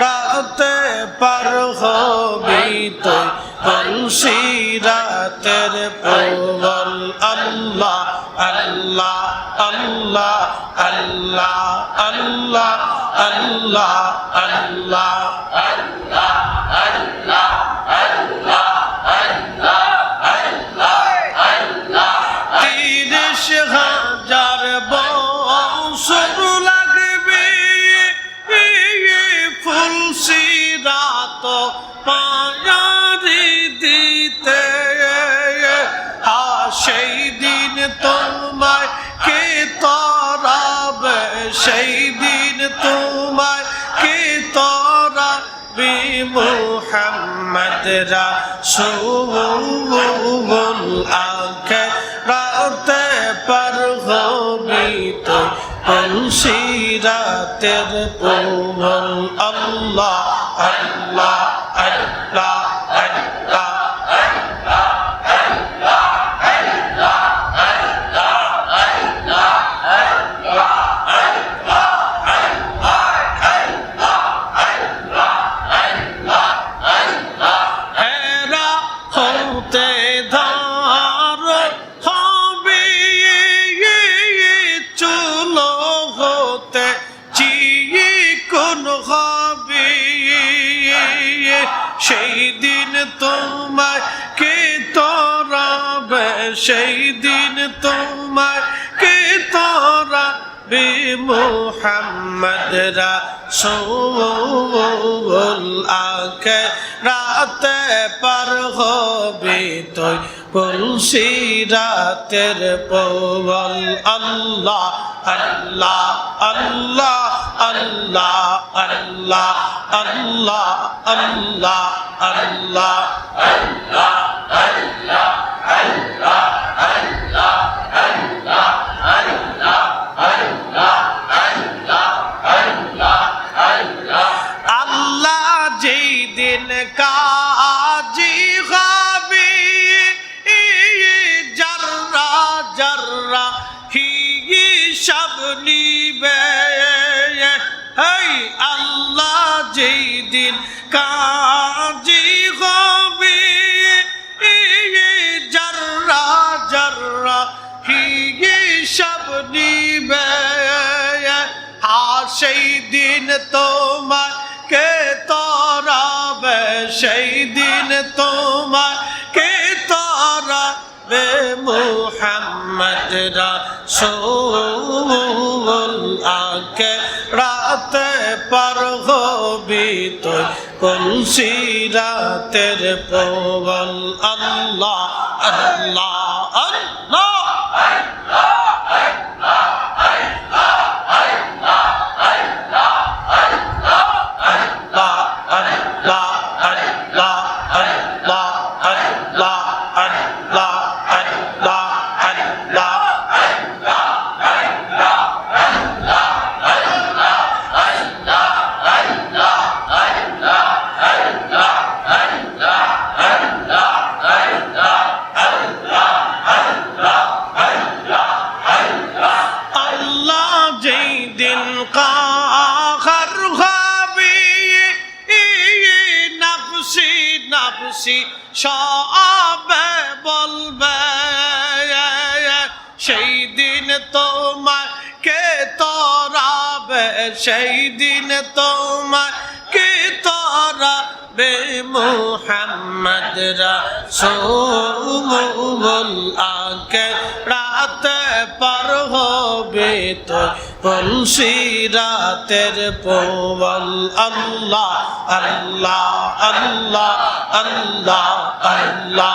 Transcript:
রাতে পার হবি তুই বংশী রাতের প্রবল আল্লাহ আল্লাহ আল্লাহ আল্লাহ আল্লাহ আল্লাহ আল্লাহ পায়ারি দিতে সেই দিন তোমায় কে তরাবে? সেই দিন তোমায় কে তরাবে? মোহাম্মদ রাসূল আখে রাতে পার হবি তো পলসিরাতের প্রবল আল্লাহ আল্লাহ আল্লাহ। হতে ধ সেই দিন তোমায় কে তরাবে? সেই দিন তোমায় কে বে মোহাম্মদ রাসূল আকে রাতে পার হবে তুই বলছি রাতের পবল আল্লাহ আল্লাহ আল্লাহ আল্লাহ আল্লাহ আল্লাহ আল্লাহ আল্লাহ আল্লাহ নিবে হেই আল্লাহ যেই দিন কাজি হবে জর্রা জর্রা হিসাব নিবে আর সেই দিন তোমার কে তরাবে, সেই দিন তোমার তরাবে মোহাম্মদ রাসূল আকে রাতে পার হবি তুই কলসি রাতের প্রবল আল্লাহ আল্লাহ আল্লাহ। নাফসি সবে বলবে সেই দিন তোমার কে তরাবে সেই দিন তোমার মোহাম্মদ রাসূল আকে রাতে পার হবে তো বলছি রাতের পবল আল্লাহ আল্লাহ আল্লাহ আল্লাহ।